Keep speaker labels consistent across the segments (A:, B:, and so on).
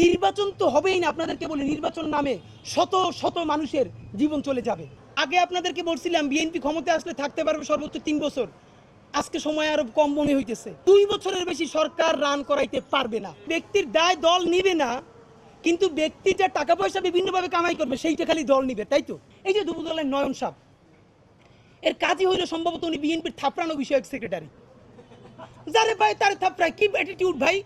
A: নির্বাচন তো হবেই না আপনাদেরকে বলি, নির্বাচন নামে শত শত মানুষের জীবন চলে যাবে। আগে আপনাদেরকে বলছিলাম বিএনপি ক্ষমতায় আসলে থাকতে পারবে সর্বোচ্চ তিন বছর। আজকে সময় আরও কম মনে হইতেছে। দুই বছরের বেশি সরকার রান করাইতে পারবে না। ব্যক্তির দায় দল নিবে না, কিন্তু ব্যক্তি যা টাকা পয়সা বিভিন্নভাবে কামাই করবে, সেইটা খালি দল নিবে, তাই তো? এই যে দুপুর দলের নয়ন সাহ এর কাজই হইল সম্ভবত উনি বিএনপির থাপড়ানো বিষয়ক সেক্রেটারি যারে ভাই তার থাপড়ায়, কি অ্যাটিটিউড ভাই?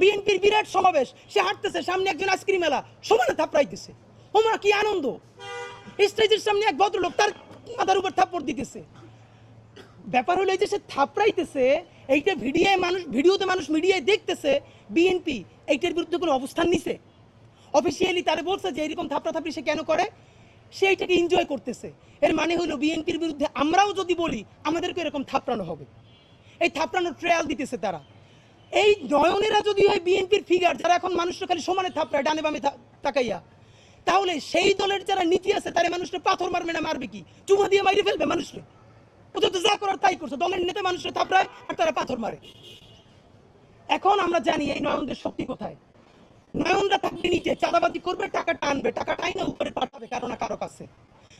A: বিএনপির বিরাট সমাবেশ, সে হাঁটতেছে, সামনে একজন আইসক্রিম মেলা সমানে থাপড়াইতেছে। ওমরা কি আনন্দ? স্টেজের সামনে এক ভদ্রলোক তার মাথার উপর থাপ্পড় দিতেছে। ব্যাপার হলো এই যে সে থাপড়াইতেছে, এইটা ভিডিওয়ে মানুষ, ভিডিওতে মানুষ মিডিয়ায় দেখতেছে, বিএনপি এইটার বিরুদ্ধে কোনো অবস্থান নিছে? অফিসিয়ালি তারা বলছে যে এরকম থাপড়া থাপড়ি সে কেন করে? সে এইটাকে এনজয় করতেছে। এর মানে হলো বিএনপির বিরুদ্ধে আমরাও যদি বলি আমাদেরকে এরকম থাপড়ানো হবে। এই থাপড়ানোর ট্রায়াল দিতেছে তারা। এই নয়নেরা যদি হয় বিএনপির ফিগার যারা এখন মানুষটা খালি সমানে থাপড়ায়, ডানে বামে তাকাইয়া, তাহলে সেই দলের যারা নীতি আছে, তারা মানুষটা পাথর মারবে না, মারবে কি? চুমা দিয়ে মাইরে ফেলবে মানুষকে। ওদের তো যা করার তাই করছে, দলের নেতা মানুষের থাপড়ায় আর তারা পাথর মারে। এখন আমরা জানি এই নয়নদের শক্তি কোথায়। নয়নরা থাকবে নিচে চাঁদাবাদি করবে টাকা টানবে টাকা টাই না উপরে পাঠাবে কারও না কারও কাছে।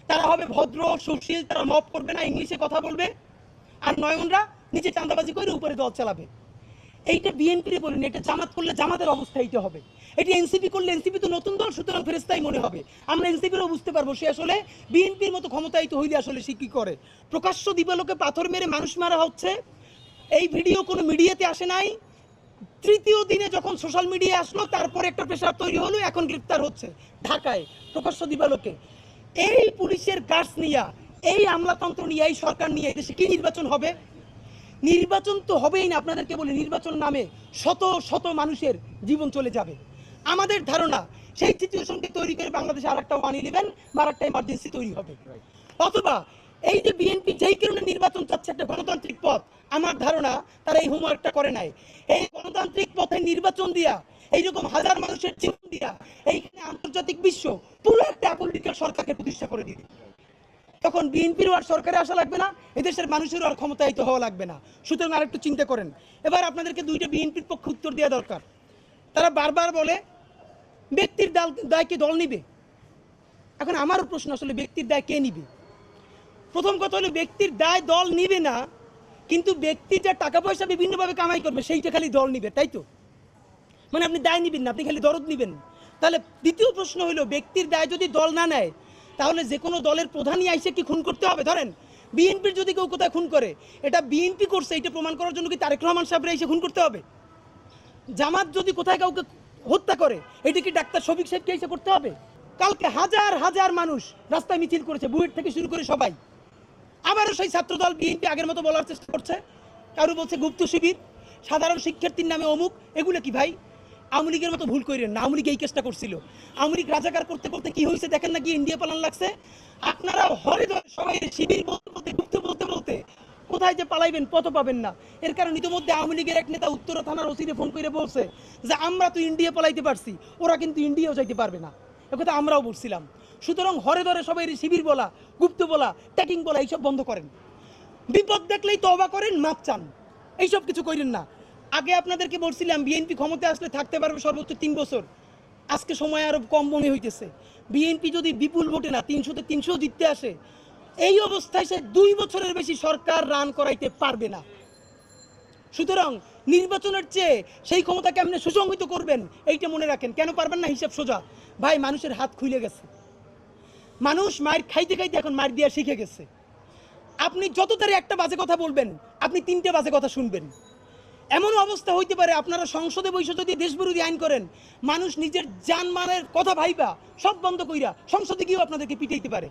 A: তারা হবে ভদ্র সুশীল তারা মপ করবে না, ইংলিশে কথা বলবে। আর নয়নরা নিচে চাঁদাবাজি করে উপরে দল চালাবে। এইটা বিএনপির বলেন, এটা জামাত করলে জামাতের অবস্থা এইটা হবে। এটি এনসিপি করলে এনসিপি তো নতুন দল, সুতরাং ফেরেস্তাই মনে হবে। আমরা এনসিপিরও বুঝতে পারব সে আসলে বিএনপির মতো ক্ষমতায়িত হইলে আসলে সে কি করে। প্রকাশ্য দিবালোকে পাথর মেরে মানুষ মারা হচ্ছে, এই ভিডিও কোনো মিডিয়াতে আসে নাই। তৃতীয় দিনে যখন সোশ্যাল মিডিয়া আসলো, তারপরে একটা প্রেশার তৈরি হলো, এখন গ্রেপ্তার হচ্ছে ঢাকায় প্রকাশ্য দিবালোকে। এই পুলিশের গাছ নিয়া, এই আমলাতন্ত্র নিয়ে, এই সরকার নিয়ে দেশে কি নির্বাচন হবে? নির্বাচন তো হবেই না আপনাদেরকে বলি, নির্বাচন নামে শত শত মানুষের জীবন চলে যাবে। আমাদের ধারণা, সেই সিচুয়েশনকে তৈরি করে বাংলাদেশে আর একটা বানিয়ে নেবেন, বা আর একটা এমার্জেন্সি তৈরি হবে। অথবা এই যে বিএনপি যেই কারণে নির্বাচন চাচ্ছে একটা গণতান্ত্রিক পথ, আমার ধারণা তারা এই হোমওয়ার্কটা করে নাই। এই গণতান্ত্রিক পথে নির্বাচন দিয়া এইরকম হাজার মানুষের জীবন দিয়া, এইখানে আন্তর্জাতিক বিশ্ব পুরো একটা পলিটিক্যাল সরকারকে প্রতিষ্ঠা করে দিবে। তখন বিএনপিরও আর সরকারে আসা লাগবে না, এদেশের মানুষেরও আর ক্ষমতায়িত হওয়া লাগবে না। সুতরাং আরেকটু চিন্তা করেন। এবার আপনাদেরকে দুইটা বিএনপির পক্ষে উত্তর দেওয়া দরকার। তারা বারবার বলে, ব্যক্তির দাল দায়কে দল নিবে? এখন আমারও প্রশ্ন আসলে, ব্যক্তির দায় কে নিবে? প্রথম কথা হলো, ব্যক্তির দায় দল নিবে না, কিন্তু ব্যক্তি যা টাকা পয়সা বিভিন্নভাবে কামাই করবে, সেইটা খালি দল নিবে, তাই তো? মানে আপনি দায় নিবেন না, আপনি খালি দরদ নিবেন। তাহলে দ্বিতীয় প্রশ্ন হলো, ব্যক্তির দায় যদি দল না নেয় তাহলে যে কোনো দলের প্রধানই আইসে কি খুন করতে হবে? ধরেন, বিএনপির যদি কেউ কোথায় খুন করে, এটা বিএনপি করছে, এটা প্রমাণ করার জন্য কি তারেক রহমান সাহেবরা এসে খুন করতে হবে? জামাত যদি কোথায় কাউকে হত্যা করে, এটা কি ডাক্তার শফিক সাহেবকে এসে করতে হবে? কালকে হাজার হাজার মানুষ রাস্তায় মিছিল করেছে, বুয়েট থেকে শুরু করে সবাই। আবারও সেই ছাত্রদল বিএনপি আগের মতো বলার চেষ্টা করছে। কারও বলছে গুপ্ত শিবির, সাধারণ শিক্ষার্থীর নামে অমুক, এগুলো কি ভাই? আওয়ামী লীগের মতো ভুল করেন না। আওয়ামী লীগ এই কেসটা করছিল। আওয়ামী লীগ রাজাকার করতে করতে কি হয়েছে দেখেন না কি ইন্ডিয়া পালান লাগছে? আপনারা হরে সবাই শিবির বলতে বলতে গুপ্ত বলতে বলতে কোথায় যে পালাইবেন, পথ পাবেন না। এর কারণ ইতিমধ্যে আওয়ামী লীগের এক নেতা উত্তরা থানার ওসিরে ফোন করে বলছে যে, আমরা তো ইন্ডিয়া পালাইতে পারছি, ওরা কিন্তু ইন্ডিয়াও যাইতে পারবে না। একথা আমরাও বলছিলাম। সুতরাং হরে ধরে সবাই শিবির বলা, গুপ্ত বলা, ট্যাকিং বলা, এইসব বন্ধ করেন। বিপদ দেখলেই তবা করেন, মাপ চান। এইসব কিছু করেন না। আগে আপনাদেরকে বলছিলাম, বিএনপি ক্ষমতায় আসলে থাকতে পারবে সর্বোচ্চ তিন বছর। আজকে সময় আরও কম মনে হইতেছে। বিএনপি যদি বিপুল ভোটে না তিনশোতে তিনশো জিততে আসে, এই অবস্থায় সে দুই বছরের বেশি সরকার রান করাইতে পারবে না। সুতরাং নির্বাচনের চেয়ে সেই ক্ষমতা কেমনে সুসংহিত করবেন, এইটা মনে রাখেন। কেন পারবেন না হিসাব সোজা? ভাই, মানুষের হাত খুলে গেছে। মানুষ মায়ের খাইতে খাইতে এখন মার দিয়া শিখে গেছে। আপনি যত তারে একটা বাজে কথা বলবেন, আপনি তিনটে বাজে কথা শুনবেন। এমন অবস্থা হইতে পারে, আপনারা সংসদে বৈশ যদি দেশবিরোধী আইন করেন, মানুষ নিজের জানমানের কথা ভাইবা, সব বন্ধ কইরা সংসদে গিয়েও আপনাদেরকে পিটাইতে পারে।